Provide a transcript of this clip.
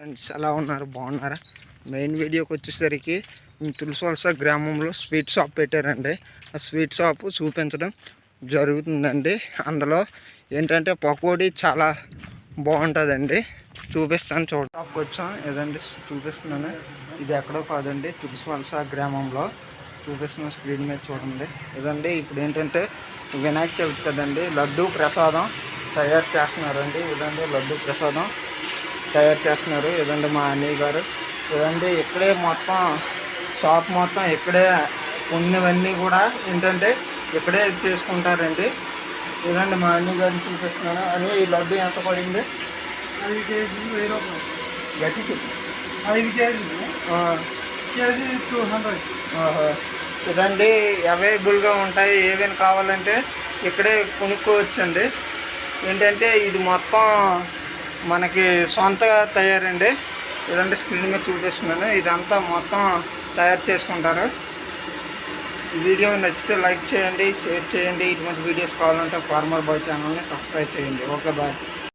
Friends ఎలా ఉన్నారు? బాగున్నారా? మెయిన్ వీడియోకి వచ్చేసరికి మేము తులసివలస గ్రామంలో స్వీట్ షాప్ పెట్టారండి. ఆ స్వీట్ షాప్ చూపించడం జరుగుతుందండి. అందులో ఏంటంటే పకోడీ చాలా బాగుంటుందండి. చూపిస్తాను చూడ షాప్కి వచ్చాం. ఏదండి? చూపిస్తున్నాను. ఇది ఎక్కడో కాదండి. తులసివలస గ్రామంలో చూపిస్తున్న స్క్రీన్ మీద చూడండి. ఇదండి ఇప్పుడు ఏంటంటే వినాయక చవితి కదండి. లడ్డు ప్రసాదం తయారు చేస్తున్నారండి. ఇదండి లడ్డు ప్రసాదం. తయారు చేస్తున్నారు. ఇదండి మా అన్నయ్య గారు. ఇదండి ఇక్కడే మొత్తం షాప్ మొత్తం ఇక్కడే ఉన్నవన్నీ కూడా ఏంటంటే ఇక్కడే చేసుకుంటారండి. ఇదండి మా అన్నయ్య గారిని చూపిస్తున్నాను. అని ఈ లడ్డు ఎంత పడింది? ఐదు కేజీలు వెయ్యి రూపాయలు. గట్టి చెప్పు. ఐదు కేజీ టూ హండ్రెడ్. ఇదండి అవైలబుల్గా ఉంటాయి. ఏమైనా కావాలంటే ఇక్కడే కొనుక్కోవచ్చండి. ఏంటంటే ఇది మొత్తం మనకి సొంతగా తయారండి. ఇదంటే స్క్రీన్ మీద చూపిస్తున్నాను. ఇదంతా మొత్తం తయారు చేసుకుంటారు. వీడియో నచ్చితే లైక్ చేయండి షేర్ చేయండి. ఇటువంటి వీడియోస్ కావాలంటే ఫార్మర్ బాయ్ ఛానల్ని సబ్స్క్రైబ్ చేయండి. Okay bye.